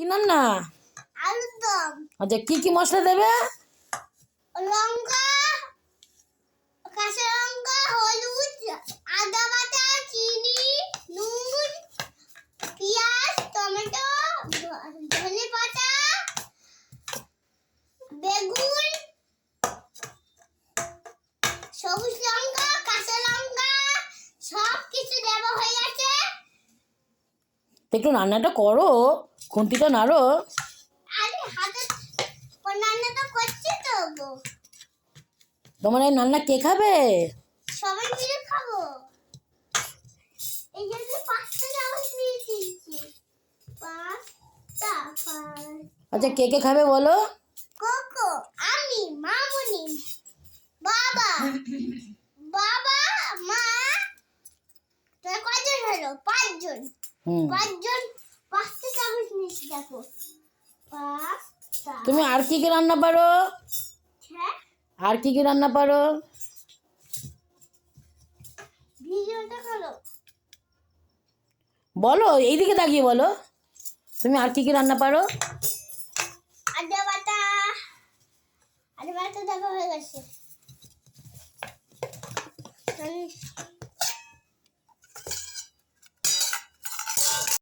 কি রান্না আলুর দম আচ্ছা কি কি মশলা দেবে? লঙ্কা কাঁচা লঙ্কা হলুদ আদা বাটা চিনি নুন পেঁয়াজ টমেটো ধনে পাতা বেগুন সবুজ লঙ্কা কাঁচা লঙ্কা সব কিছু দেওয়া হয়ে গেছে একটু রান্নাটা করো খুন্তিটা নাড়ো। আরে হাতে রান্নাটা করছি তো গো। তোমার এই রান্না কে খাবে? সবাই মিলে খাব। এই জন্য পাঁচটা চামচ নিয়ে দিয়েছি। পাঁচটা। আচ্ছা কে কে খাবে বলো? কোকো আমি মামুনি বাবা। পাঁচজন। পাঁচজন পাঁচটা চামচ নিয়েছি দেখো। তুমি আর কি কি রান্না পারো? হ্যাঁ? আর কি কি রান্না পারো? বলো এইদিকে তাকিয়ে বলো। তুমি আর কি কি রান্না পারো? দেখা হয়ে গেছে।